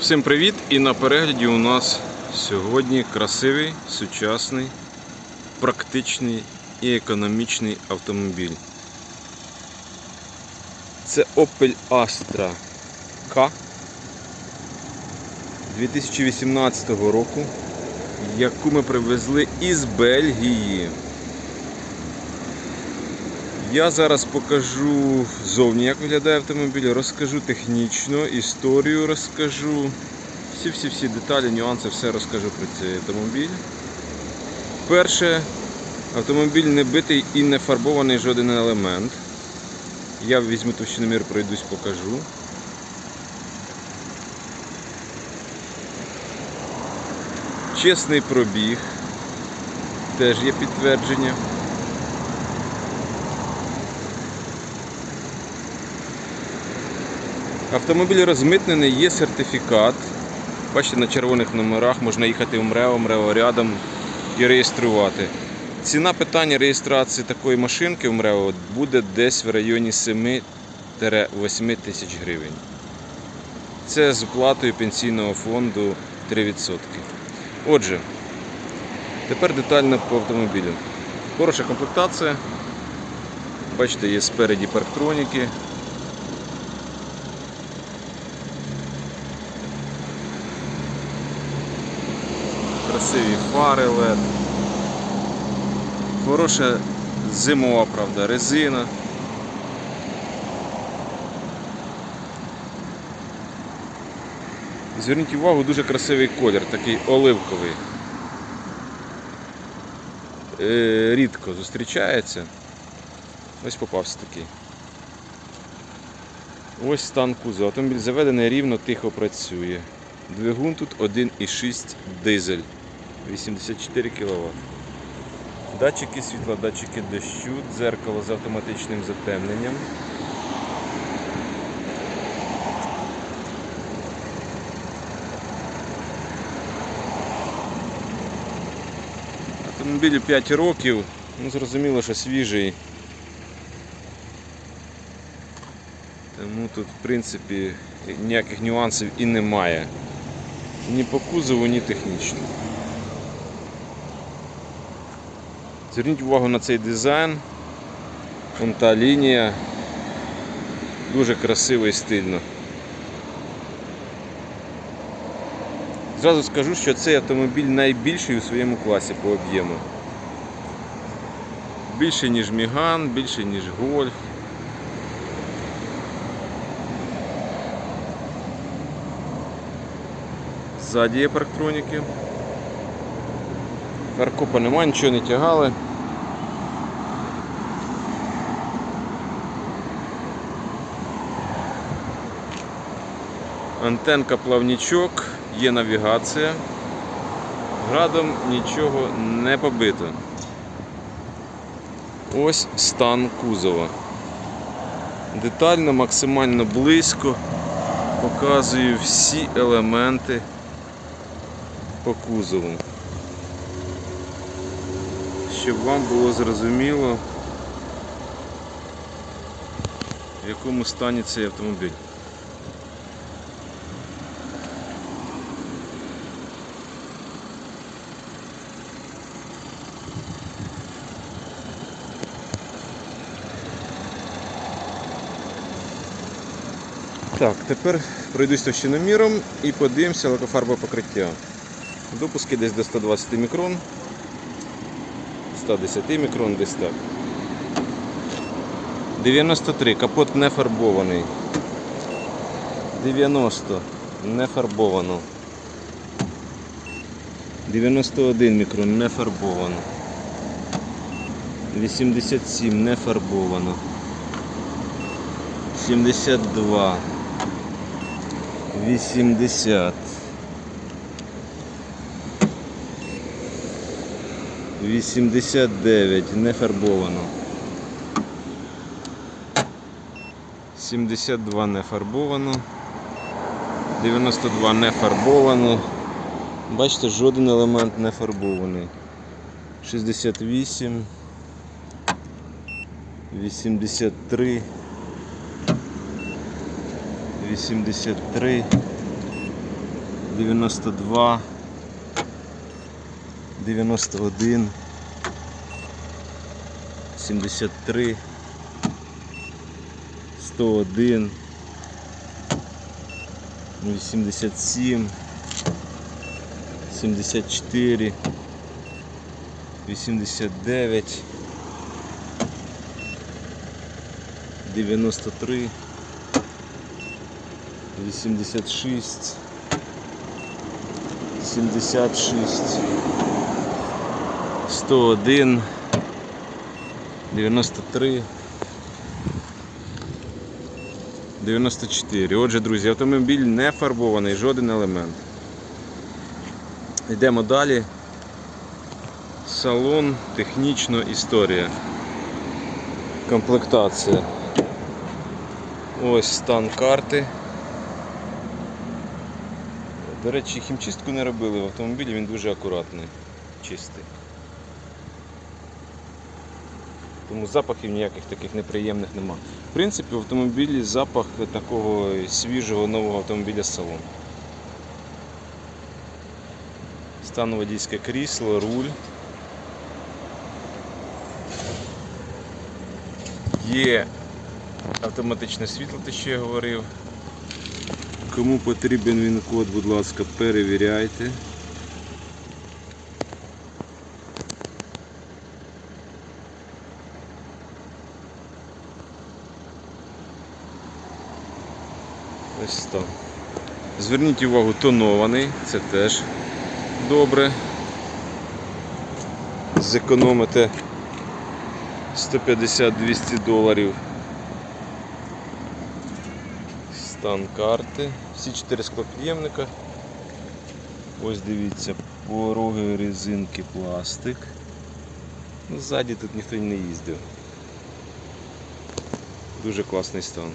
Всім привіт! І на перегляді у нас сьогодні красивий, сучасний, практичний і економічний автомобіль. Це Opel Astra K 2018 року, яку ми привезли із Бельгії. Я зараз покажу зовні, як виглядає автомобіль, розкажу технічно, історію розкажу. Всі-всі-всі деталі, нюанси, все розкажу про цей автомобіль. Перше, автомобіль не битий і не фарбований жоден елемент. Я візьму товщиномір, пройдусь, покажу. Чесний пробіг. Теж є підтвердження. Автомобіль розмитнений, є сертифікат. Бачите, на червоних номерах можна їхати в МРЕО, МРЕО рядом і реєструвати. Ціна питання реєстрації такої машинки в МРЕО буде десь в районі 7-8 тисяч гривень. Це з оплатою пенсійного фонду 3%. Отже, тепер детально по автомобілю. Хороша комплектація. Бачите, є спереді парктроніки. Красиві фари LED. Хороша зимова, правда, резина. Зверніть увагу, дуже красивий колір, такий оливковий. Е, Рідко зустрічається. Ось попався такий. Ось стан кузова. Автомобіль заведений рівно, тихо працює. Двигун тут 1,6 дизель. 84 кВт. Датчики світла, датчики дощу, дзеркало з автоматичним затемненням. Автомобілю 5 років, ну зрозуміло, що свіжий. Тому тут в принципі ніяких нюансів і немає. Ні по кузову, ні технічно. Зверніть увагу на цей дизайн. Вон та лінія. Дуже красиво і стильно. Зразу скажу, що цей автомобіль найбільший у своєму класі по об'єму. Більше, ніж Міган, більше, ніж Гольф. Ззаді є парктроніки. Фаркопа немає, нічого не тягали. Антенка плавнічок, є навігація. Градом нічого не побито. Ось стан кузова. Детально, максимально близько показую всі елементи по кузову щоб вам було зрозуміло, в якому стані цей автомобіль. Так, тепер пройдусь товщиноміром і подивимося лакофарбове покриття. Допуски десь до 120 мікрон. 110 мікрон десь так. 93, капот не фарбований. 90 не фарбовано. 91 мікрон не фарбовано. 87 не фарбовано. 72. 80. 89 не фарбовано. 72 не фарбовано. 92 не фарбовано. Бачите, жоден елемент не фарбований. 68. 83. 83. 92, 91, 73, 101, 87, 74, 89, 93, 86, 76, 101, 93, 94. Отже, друзі, автомобіль не фарбований, жоден елемент. Йдемо далі. Салон, технічна історія. Комплектація. Ось стан карти. До речі, хімчистку не робили в автомобілі, він дуже акуратний, чистий. Тому запахів ніяких таких неприємних нема. В принципі, в автомобілі запах такого свіжого нового автомобіля з салону. Стан водійське крісло, руль. Є автоматичне світло, те, що я говорив. Кому потрібен він код, будь ласка, перевіряйте. Ось так. Зверніть увагу, тонований, це теж добре. Зекономите 150-200 доларів. Стан карти. Всі чотири склопідємника. Ось дивіться, пороги резинки пластик. Ну, ззаді тут ніхто не їздив. Дуже класний стан.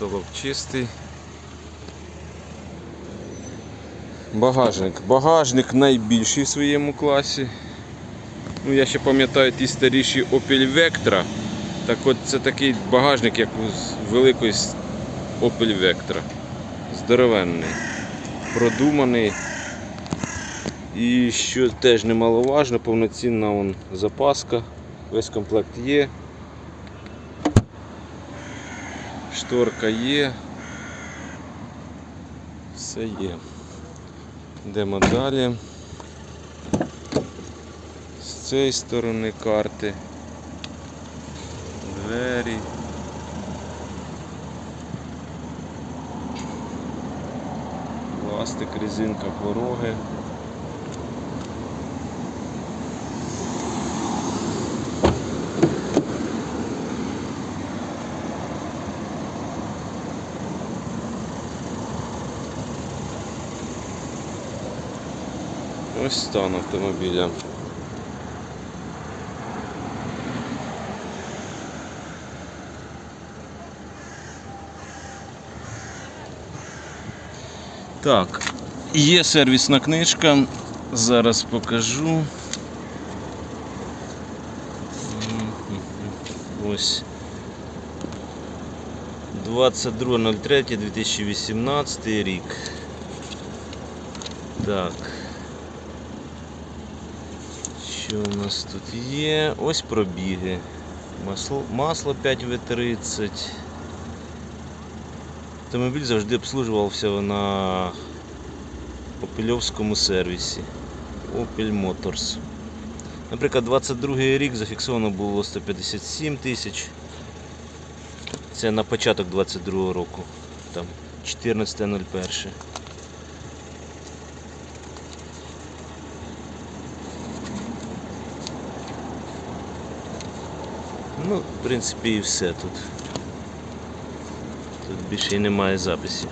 Толок чистий. Багажник. Багажник найбільший в своєму класі. Ну, я ще пам'ятаю ті старіші Opel Vectra. Так от це такий багажник, як у великої Opel Vectra. Здоровенний, продуманий. І що теж немаловажно, повноцінна вон запаска, весь комплект є. Шторка є. Все є. Йдемо далі. З цієї сторони карти. Двері. Пластик, резинка, пороги. Ось стан автомобіля. Так, є сервісна книжка. Зараз покажу. Ось. 22.03.2018 рік. Так. Що у нас тут є? Ось пробіги. Масло, масло 5В30. Автомобіль завжди обслужувався на Опельовському сервісі. Opel Motors. Наприклад, 22 рік зафіксовано було 157 тисяч. Це на початок 22 року. Там 14.01. Ну, в принципі, і все тут. Тут більше і немає записів.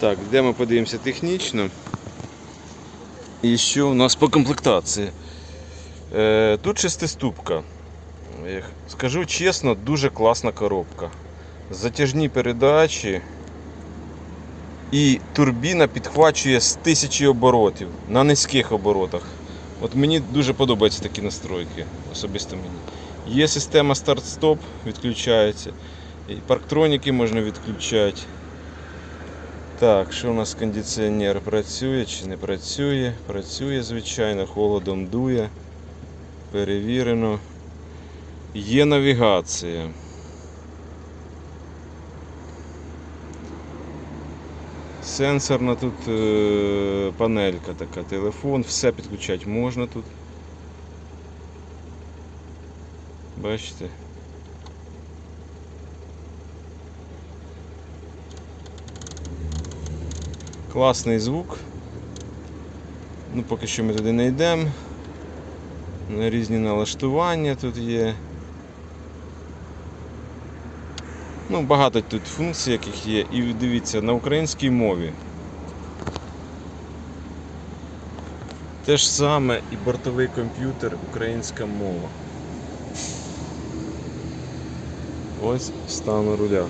Так, йдемо подивимося технічно. І що у нас по комплектації? Е, тут шестиступка. Скажу чесно, дуже класна коробка. Затяжні передачі. І турбіна підхвачує з тисячі оборотів на низьких оборотах. От мені дуже подобаються такі настройки, особисто мені. Є система старт-стоп, відключається. І парктроніки можна відключати. Так, що у нас кондиціонер працює чи не працює? Працює, звичайно, холодом дує. Перевірено. Є навігація. Сенсорна тут е, панелька така, телефон, все підключати можна тут. Бачите? Класний звук. Ну, поки що ми туди не йдемо. Різні налаштування тут є. Ну, багато тут функцій, яких є. І дивіться, на українській мові. Те ж саме і бортовий комп'ютер, українська мова. Ось стан руля.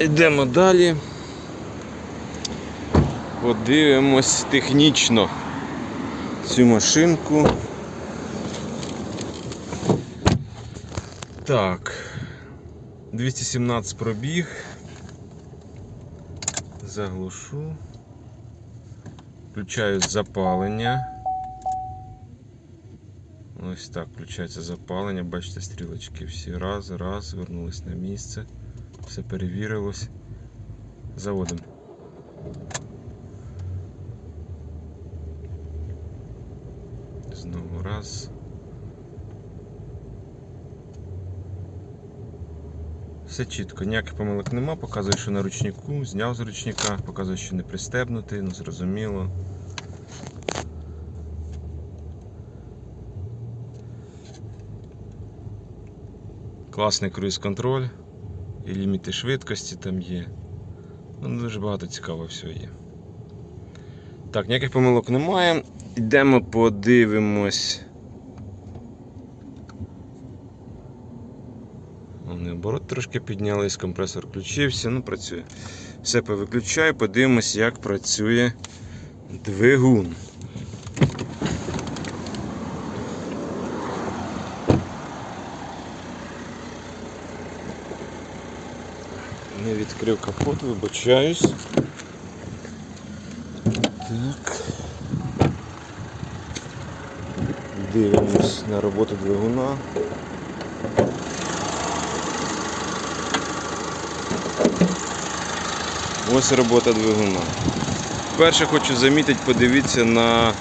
Йдемо далі. Подивимось технічно цю машинку. Так. 217 пробіг. Заглушу. Включаю запалення. Ось так включається запалення. Бачите, стрілочки всі раз, раз, вернулись на місце. Все перевірилось. Заводимо. Знову раз. Все чітко, ніяких помилок нема, показує, що на ручнику, зняв з ручника, показує, що не пристебнутий, ну зрозуміло. Класний круїз-контроль і ліміти швидкості там є. Ну, дуже багато цікавого всього є. Так, ніяких помилок немає. Йдемо подивимось. Трошки піднялись, компресор включився, ну працює. Все повиключаю, подивимось, як працює двигун. Не відкрив капот, вибачаюсь. Так. Дивимось на роботу двигуна. Ось робота двигуна. Перше хочу замітити, подивіться на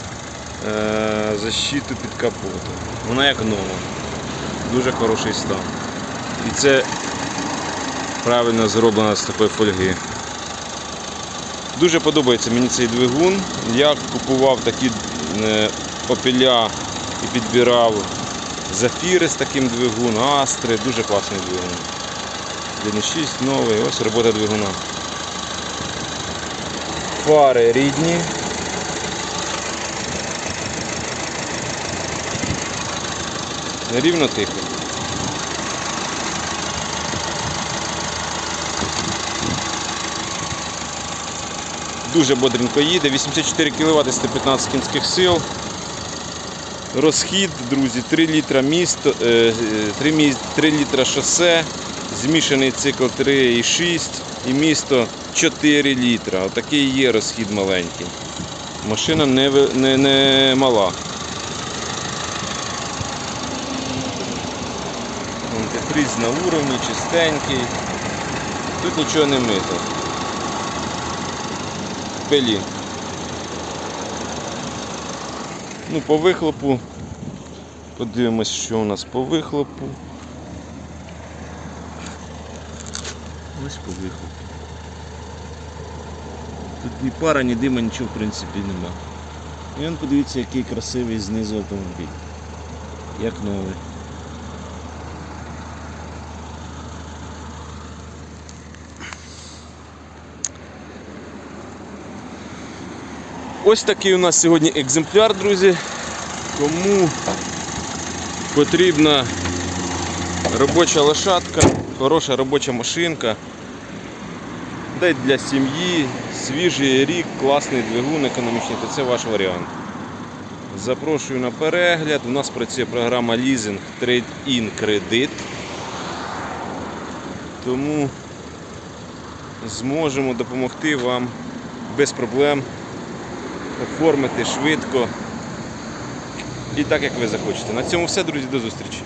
е, защиту під капотом. Вона як нова. Дуже хороший стан. І це правильно зроблено з такої фольги. Дуже подобається мені цей двигун. Я купував такі е, попіля і підбирав зафіри з таким двигун, астри, дуже класний двигун. 1.6 новий, ось робота двигуна. Фари рідні. Рівно тихо. Дуже бодренько їде, 84 кВт 115 кінських сил. Розхід, друзі, 3 літра місто, е, е, 3, міс- 3 літра шосе, змішаний цикл 3,6 і місто 4 літра. Отакий є розхід маленький. Машина не, не, не мала. Антифриз на уровні, чистенький. Тут нічого не мито. Пилі. Ну, по вихлопу. Подивимось, що у нас по вихлопу. Ось по вихлопу. Тут ні пара, ні дима, нічого в принципі нема. І он подивіться, який красивий знизу автомобіль. Як новий. Ось такий у нас сьогодні екземпляр, друзі. Кому потрібна робоча лошадка, хороша робоча машинка. Десь для сім'ї, свіжий рік, класний двигун економічний, то це ваш варіант. Запрошую на перегляд. У нас працює програма Leasing Trade-in Кредит. Тому зможемо допомогти вам без проблем оформити швидко і так, як ви захочете. На цьому все, друзі, до зустрічі.